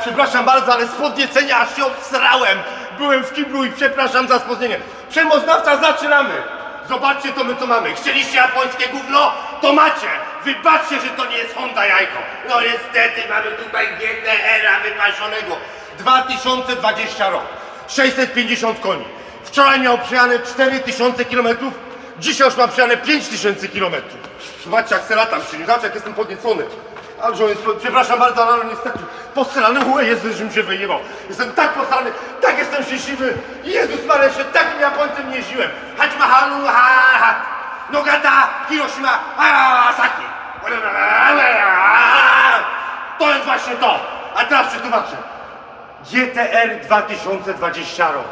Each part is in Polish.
Przepraszam bardzo, ale z podniecenia aż się obsrałem. Byłem w kiblu i przepraszam za spóźnienie. Przemoznawca, zaczynamy. Zobaczcie to my co mamy. Chcieliście japońskie gówno? To macie. Wybaczcie, że to nie jest Honda jajko. No niestety mamy tutaj GTR-a wypasionego. 2020 rok. 650 koni. Wczoraj miał przejane 4000 km. Dzisiaj już mam przejane 5000 km. Zobaczcie jak se latam przy nim. Zobaczcie jak jestem podniecony. Ale przepraszam bardzo, ale niestety postrany, o Jezu, mi się wyjebał. Jestem tak postrany, tak jestem szczęśliwy. Jezus Maria, się takim Japońcem nie jeździłem. Hachimaharu, ha, ha. Nogata, Hiroshima, Nagasaki. To jest właśnie to. A teraz przetłumaczę. GTR 2020 rok.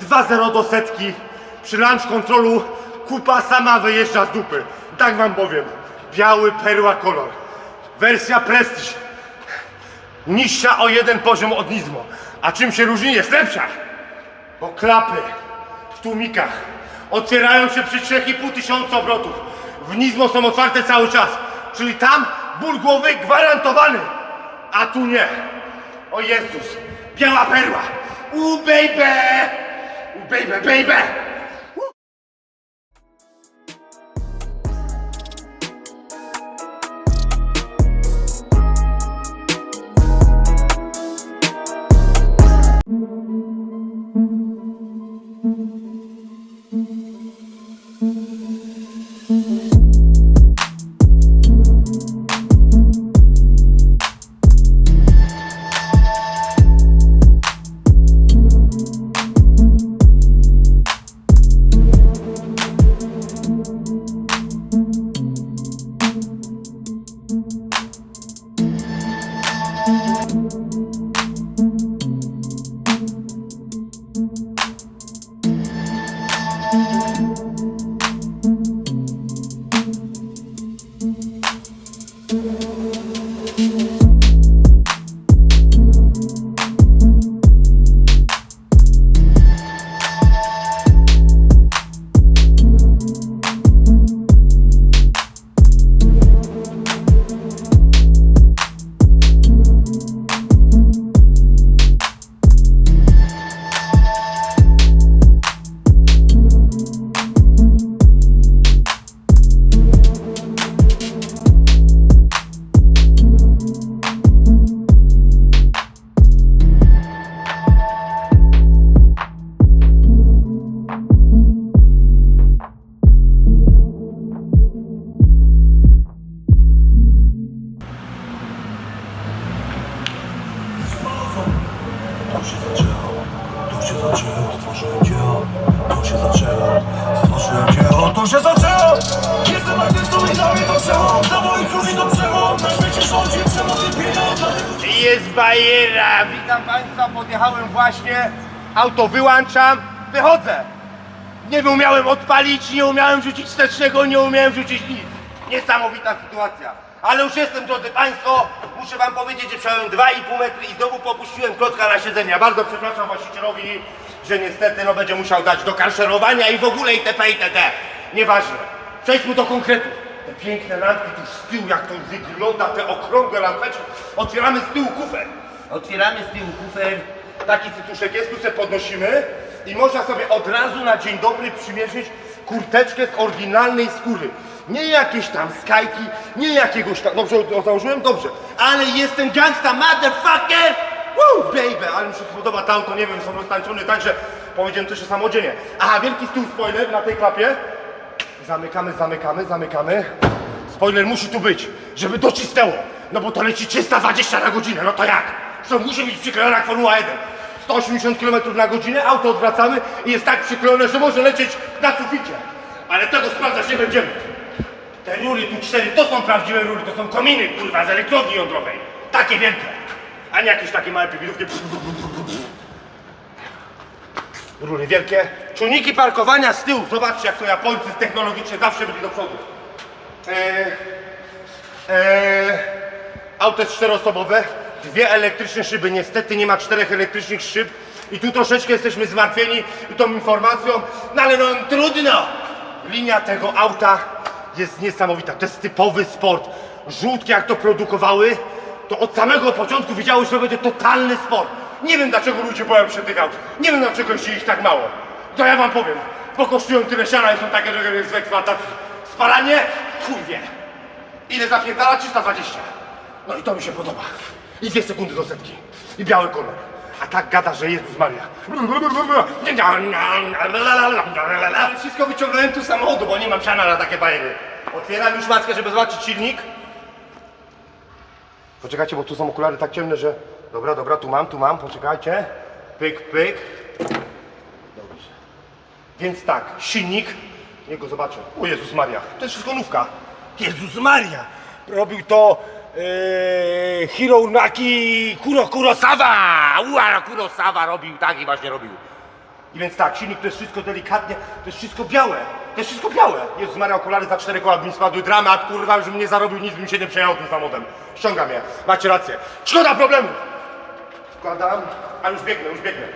2-0 do setki. Przy launch kontrolu kupa sama wyjeżdża z dupy. Tak wam powiem. Biały perła kolor. Wersja Prestige. Niższa o jeden poziom od Nizmo. A czym się różni? Jest lepsza. Bo klapy w tłumikach otwierają się przy 3,5 tysiąca obrotów. W Nizmo są otwarte cały czas. Czyli tam ból głowy gwarantowany. A tu nie. O Jezus. Biała perła. U baby. U baby, baby. Tu się zaczęło, tu się zaczęło, stworzyłem dzieło, tu się zaczęło, stworzyłem dzieło, tu się zaczęło! Jestem artystą i dla mnie to przełom, dla moich ludzi to przełom, na świecie rządzi przemoc i pieniądz, dlatego Jest bajera! Witam Państwa, podjechałem właśnie, auto wyłączam, wychodzę. Nie umiałem odpalić, nie umiałem rzucić wstecznego, nie umiałem rzucić nic. Niesamowita sytuacja. Ale już jestem, drodzy Państwo, muszę Wam powiedzieć, że przejąłem 2,5 metry i znowu popuściłem klocka na siedzenie. Ja bardzo przepraszam właścicielowi, że niestety no, będzie musiał dać do karszerowania i w ogóle itp. itd. Nieważne. Przejdźmy do konkretu. Te piękne lampki tu z tyłu, jak to wygląda, te okrągłe lampeczki. Otwieramy z tyłu kufer. Otwieramy z tyłu kufer. Taki cytuszek jest, tu sobie podnosimy i można sobie od razu na dzień dobry przymierzyć kurteczkę z oryginalnej skóry. Nie jakieś tam skajki, nie jakiegoś tam... Dobrze o- założyłem? Dobrze. Ale jestem gangsta, motherfucker! Woo, baby! Ale mi się podoba to auto, nie wiem, są roztańczone tak, że powiedziałem też samodzielnie. Aha, wielki tyłu spoiler na tej klapie. Zamykamy, zamykamy, zamykamy. Spoiler musi tu być, żeby to cisnęło. No bo to leci 320 na godzinę, no to jak? Zresztą musi być przyklejona jak Formuła 1. 180 km na godzinę, auto odwracamy i jest tak przyklejone, że może lecieć na suficie. Ale tego sprawdzać nie będziemy. Te rury tu cztery, to są prawdziwe rury, to są kominy, kurwa, z elektrowni jądrowej. Takie wielkie. A nie jakieś takie małe pipirówki. Rury wielkie. Czujniki parkowania z tyłu. Zobaczcie, jak to Japońcy technologicznie zawsze byli do przodu. Eee, eee, auto jest czteroosobowe. Dwie elektryczne szyby. Niestety nie ma czterech elektrycznych szyb. I tu troszeczkę jesteśmy zmartwieni tą informacją. No ale no trudno. Linia tego auta jest niesamowita. To jest typowy sport. Żółtki jak to produkowały, to od samego początku wiedziałeś, że będzie totalny sport. Nie wiem dlaczego ludzie boją się tych aut. Nie wiem dlaczego jeździ ich tak mało. To ja wam powiem, bo kosztują tyle siana i są takie, że jest w eksploatacji. Spalanie? Chuj wie. Ile zapierdala? 320. No i to mi się podoba. I dwie sekundy do setki. I biały kolor. A tak gada, że Jezus Maria. Ale wszystko wyciągnąłem tu z samochodu, bo nie mam siana na takie bajery. Otwieram już maskę, żeby zobaczyć silnik. Poczekajcie, bo tu są okulary tak ciemne, że... Dobra, dobra, tu mam, tu mam, poczekajcie. Pyk, pyk. Dobrze. Więc tak, silnik, niech go zobaczę. O Jezus Maria, to jest wszystko nówka. Jezus Maria! Robił to ee, Hironaki Kuro Kurosawa! Uara Kurosawa robił, tak i właśnie robił. I więc tak, silnik to jest wszystko delikatnie, to jest wszystko białe. To jest wszystko białe. Jezus Maria, okulary za cztery koła by mi spadły. Dramat, kurwa, już bym nie zarobił, nic bym się nie przejechał tym samochodem. Ściągam je. Macie rację. Szkoda problemu! Wkładam, a już biegnę, już biegnę.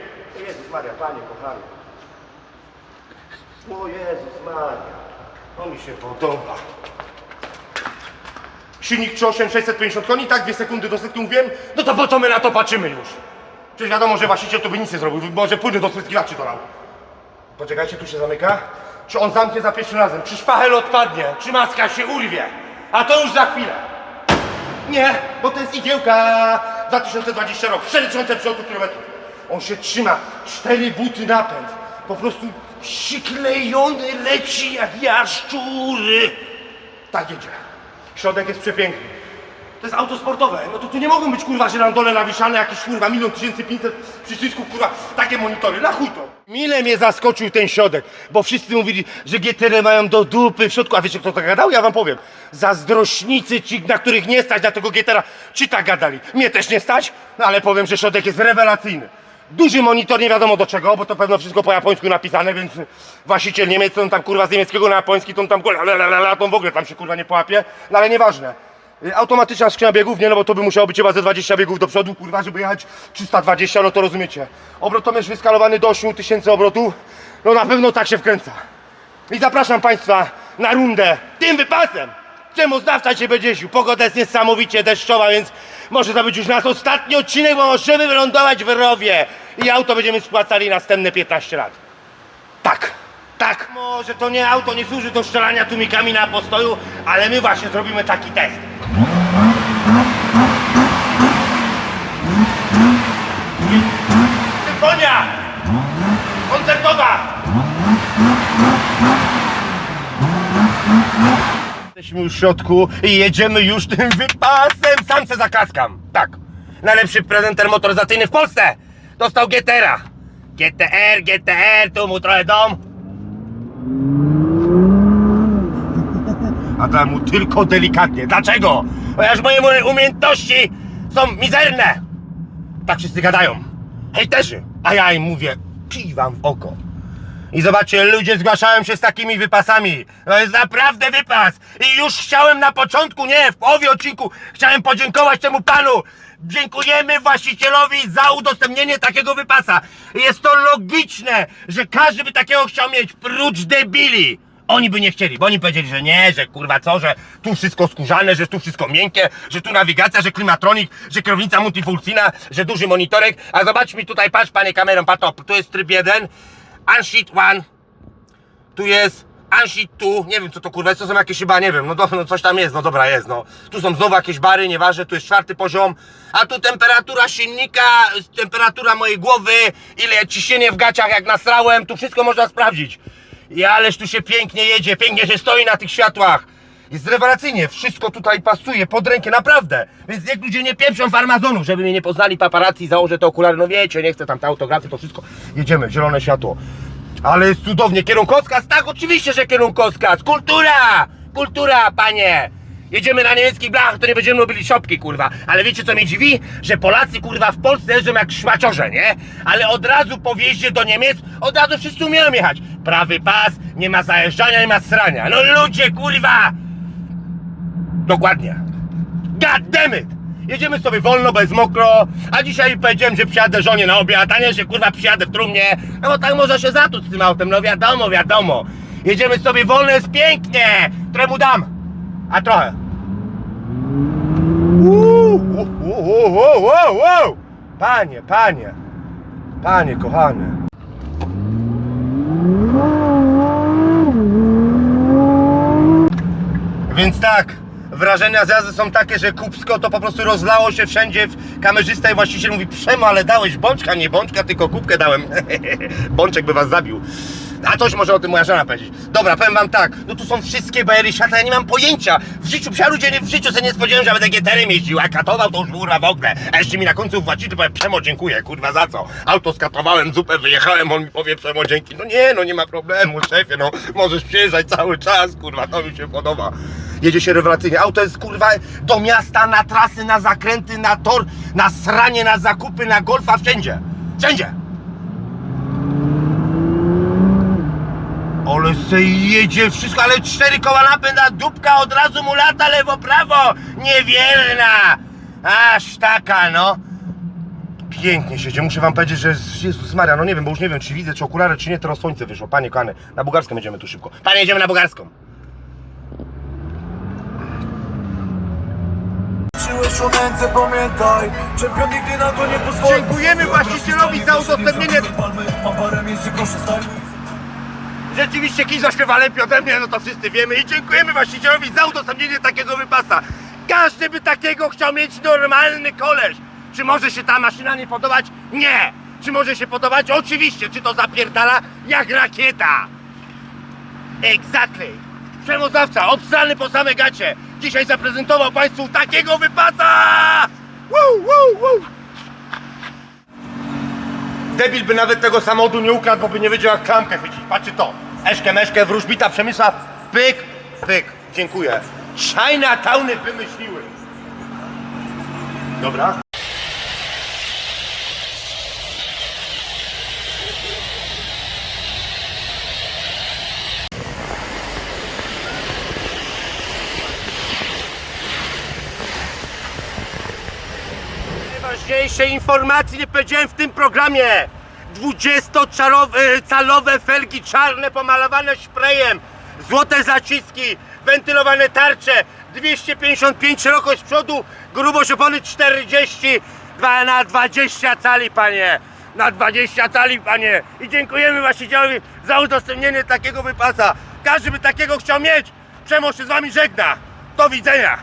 Jezus Maria, Panie kochany. O Jezus Maria. To mi się podoba. Silnik 3.8 650 koni, tak, dwie sekundy do setki mówiłem, no to po co my na to patrzymy już? Przecież wiadomo, że właściciel to by nic nie zrobił, może płyny do spryskiwaczy dolał. Poczekajcie, tu się zamyka. Czy on zamknie za pierwszym razem? Czy szpachel odpadnie? Czy maska się urwie? A to już za chwilę. Nie, bo to jest igiełka 2020 rok, 4000 przełotów kilometrów. On się trzyma, cztery buty napęd. Po prostu przyklejony leci jak jaszczury. Tak jedzie. Środek jest przepiękny. To jest auto sportowe, no to tu nie mogą być kurwa żyrandole nawieszane, jakieś kurwa milion tysięcy pięćset przycisków, kurwa, takie monitory, na chuj to. Mile mnie zaskoczył ten środek, bo wszyscy mówili, że GTR mają do dupy w środku, a wiecie kto tak gadał? Ja wam powiem, zazdrośnicy ci, na których nie stać na tego GTR, czy tak gadali? Mnie też nie stać, no ale powiem, że środek jest rewelacyjny. Duży monitor, nie wiadomo do czego, bo to pewno wszystko po japońsku napisane, więc właściciel Niemiec, on tam kurwa z niemieckiego na japoński, to on tam la, to w ogóle tam się kurwa nie połapie, no ale nieważne. Y, Automatyczna skrzynia biegów, nie no bo to by musiało być chyba ze 20 biegów do przodu, kurwa, żeby jechać 320, no to rozumiecie. Obrotomierz wyskalowany do 8000 obrotów, no na pewno tak się wkręca. I zapraszam Państwa na rundę tym wypasem. Czemu znawca się będzie jeździł? Pogoda jest niesamowicie deszczowa, więc może to być już nasz ostatni odcinek, bo możemy wylądować w rowie. I auto będziemy spłacali następne 15 lat. Tak, tak. Może to nie auto nie służy do strzelania tłumikami na postoju, ale my właśnie zrobimy taki test. Symfonia! Koncertowa! Jesteśmy już w środku i jedziemy już tym wypasem. Sam se zaklaskam. Tak. Najlepszy prezenter motoryzacyjny w Polsce. Dostał GTR-a. GTR, GTR, tu mu trochę dom. A dam mu tylko delikatnie. Dlaczego? Ponieważ moje umiejętności są mizerne. Tak wszyscy gadają. Hejterzy. A ja im mówię, pij wam w oko. I zobaczcie, ludzie zgłaszają się z takimi wypasami. To jest naprawdę wypas. I już chciałem na początku, nie, w połowie odcinku, chciałem podziękować temu panu. Dziękujemy właścicielowi za udostępnienie takiego wypasa. Jest to logiczne, że każdy by takiego chciał mieć, prócz debili. Oni by nie chcieli, bo oni powiedzieli, że nie, że kurwa co, że tu wszystko skórzane, że tu wszystko miękkie, że tu nawigacja, że klimatronik, że kierownica multifunkcyjna, że duży monitorek. A zobacz mi tutaj, patrz panie kamerą, patrz, o, tu jest tryb jeden, Unsheet one, tu jest Unsheet two, nie wiem co to kurwa jest, to są jakieś chyba, nie wiem, no, do, no coś tam jest, no dobra jest, no. Tu są znowu jakieś bary, nieważne, tu jest czwarty poziom, a tu temperatura silnika, temperatura mojej głowy, ile ciśnienie w gaciach jak nasrałem, tu wszystko można sprawdzić. I ależ tu się pięknie jedzie, pięknie się stoi na tych światłach. Jest rewelacyjnie, wszystko tutaj pasuje pod rękę, naprawdę. Więc niech ludzie nie pieprzą farmazonu, żeby mnie nie poznali paparazzi, założę te okulary, no wiecie, nie chcę tam te autografy, to wszystko. Jedziemy, zielone światło. Ale jest cudownie, kierunkowskaz, tak, oczywiście, że kierunkowskaz. Kultura, kultura, panie. Jedziemy na niemieckich blachach, to nie będziemy robili szopki, kurwa. Ale wiecie co mnie dziwi? Że Polacy, kurwa, w Polsce jeżdżą jak szmaciorze, nie? Ale od razu po wjeździe do Niemiec, od razu wszyscy umieją jechać. Prawy pas, nie ma zajeżdżania, nie ma srania. No ludzie, kurwa! Dokładnie. God damn it! Jedziemy sobie wolno, bez mokro, a dzisiaj powiedziałem, że przyjadę żonie na obiad, a nie, że kurwa przyjadę w trumnie, no bo tak można się zatłuc z tym autem, no wiadomo, wiadomo. Jedziemy sobie wolno, jest pięknie! Które mu dam? A trochę. Uuu, uu, uu, uu, uu, uu. Panie, panie, panie kochany. Więc tak, wrażenia z jazdy są takie, że kupsko to po prostu rozlało się wszędzie. Kamerzysta i właściciel mówi, Przemo, ale dałeś bączka, nie bączka, tylko kubkę dałem. Bączek by was zabił. A coś może o tym moja żona powiedzieć. Dobra, powiem wam tak, no tu są wszystkie bajery świata, ja nie mam pojęcia. W życiu, psia ludzie, nie, w życiu sobie nie spodziewałem, że będę GTR-em jeździł, a katował to już w ogóle. A jeszcze mi na końcu właściciel powie, Przemo, dziękuję, kurwa, za co? Auto skatowałem, zupę wyjechałem, on mi powie, Przemo, dzięki. No nie, no nie ma problemu, szefie, no możesz przyjeżdżać cały czas, kurwa, to mi się podoba. Jedzie się rewelacyjnie. Auto jest kurwa do miasta, na trasy, na zakręty, na tor, na sranie, na zakupy, na golfa, wszędzie. Wszędzie. Ale se jedzie wszystko, ale cztery koła napęd, a dupka od razu mu lata lewo, prawo. Niewierna. Aż taka, no. Pięknie siedzie. Muszę wam powiedzieć, że Jezus Maria, no nie wiem, bo już nie wiem, czy widzę, czy okulary, czy nie, teraz słońce wyszło. Panie kochany, na Bułgarską jedziemy tu szybko. Panie, jedziemy na Bułgarską. O ręce, pamiętaj Czempion nigdy na to nie pozwoli Dziękujemy właścicielowi za udostępnienie. Rzeczywiście kij zaśpiewa lepiej ode mnie, no to wszyscy wiemy i dziękujemy właścicielowi za udostępnienie takiego wypasa. Każdy by takiego chciał mieć normalny koleś. Czy może się ta maszyna nie podobać? Nie! Czy może się podobać? Oczywiście! Czy to zapierdala jak rakieta? Exactly! Przemozawca, obstrany po same gacie, dzisiaj zaprezentował Państwu takiego wypasa! Woo, woo, woo. Debil by nawet tego samochodu nie ukradł, bo by nie wiedział jak klamkę chwycić. Patrzcie to. Eszkę, meszkę, wróżbita, Przemysław. Pyk, pyk. Dziękuję. Chinatowny wymyśliły. Dobra. Najważniejsze informacje nie powiedziałem w tym programie. 20-calowe felgi czarne pomalowane sprayem, złote zaciski, wentylowane tarcze, 255 szerokość przodu, grubość opony 40, dwa na 20 cali panie, na 20 cali panie i dziękujemy właścicielowi za udostępnienie takiego wypasa. Każdy by takiego chciał mieć. Przemo się z wami żegna. Do widzenia.